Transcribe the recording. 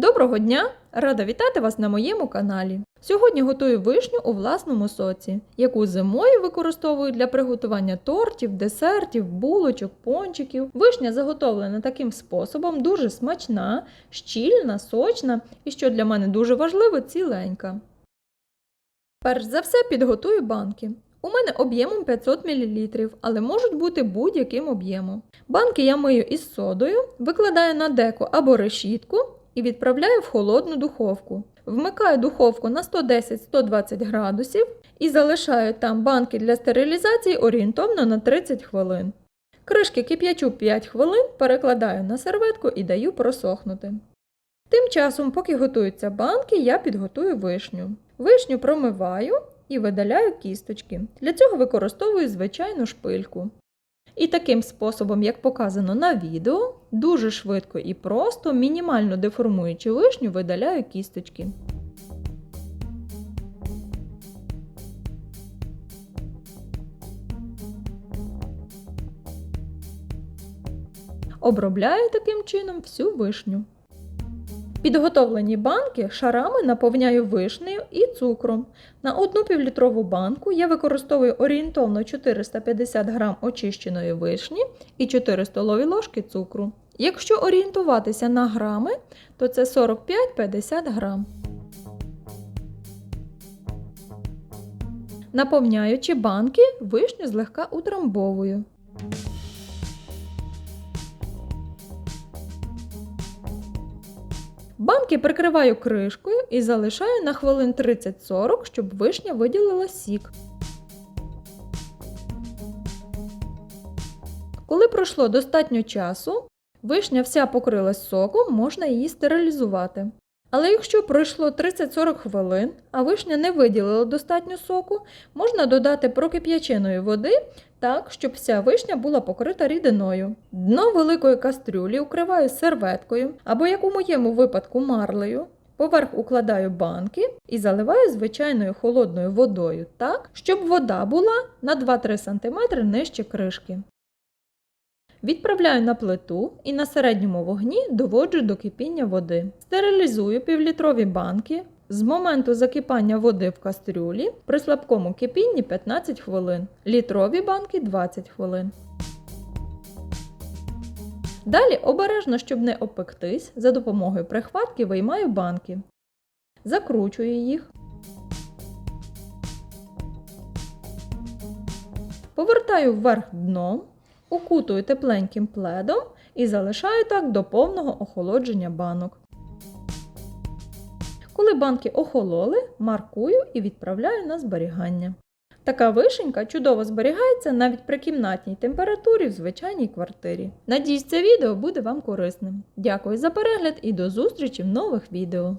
Доброго дня! Рада вітати вас на моєму каналі. Сьогодні готую вишню у власному соці, яку зимою використовую для приготування тортів, десертів, булочок, пончиків. Вишня заготовлена таким способом, дуже смачна, щільна, сочна і, що для мене дуже важливо, ціленька. Перш за все підготую банки. У мене об'ємом 500 мл, але можуть бути будь-яким об'ємом. Банки я мию із содою, викладаю на деко або решітку і відправляю в холодну духовку. Вмикаю духовку на 110-120 градусів і залишаю там банки для стерилізації орієнтовно на 30 хвилин. Кришки кип'ячу 5 хвилин, перекладаю на серветку і даю просохнути. Тим часом, поки готуються банки, я підготую вишню. Вишню промиваю і видаляю кісточки. Для цього використовую звичайну шпильку. І таким способом, як показано на відео, дуже швидко і просто, мінімально деформуючи вишню, видаляю кісточки. Обробляю таким чином всю вишню. Підготовлені банки шарами наповняю вишнею і цукром. На одну півлітрову банку я використовую орієнтовно 450 г очищеної вишні і 4 столові ложки цукру. Якщо орієнтуватися на грами, то це 45-50 грам. Наповняючи банки, вишню злегка утрамбовую. Банки прикриваю кришкою і залишаю на хвилин 30-40, щоб вишня виділила сік. Коли пройшло достатньо часу, вишня вся покрилась соком, можна її стерилізувати. Але якщо пройшло 30-40 хвилин, а вишня не виділила достатньо соку, можна додати прокип'яченої води так, щоб вся вишня була покрита рідиною. Дно великої кастрюлі укриваю серветкою або, як у моєму випадку, марлею. Поверх укладаю банки і заливаю звичайною холодною водою так, щоб вода була на 2-3 см нижче кришки. Відправляю на плиту і на середньому вогні доводжу до кипіння води. Стерилізую півлітрові банки. З моменту закипання води в кастрюлі при слабкому кипінні 15 хвилин, літрові банки 20 хвилин. Далі обережно, щоб не опектись, за допомогою прихватки виймаю банки. Закручую їх. Повертаю вверх дном, укутую тепленьким пледом і залишаю так до повного охолодження банок. Коли банки охололи, маркую і відправляю на зберігання. Така вишенька чудово зберігається навіть при кімнатній температурі в звичайній квартирі. Надіюсь, це відео буде вам корисним. Дякую за перегляд і до зустрічі в нових відео.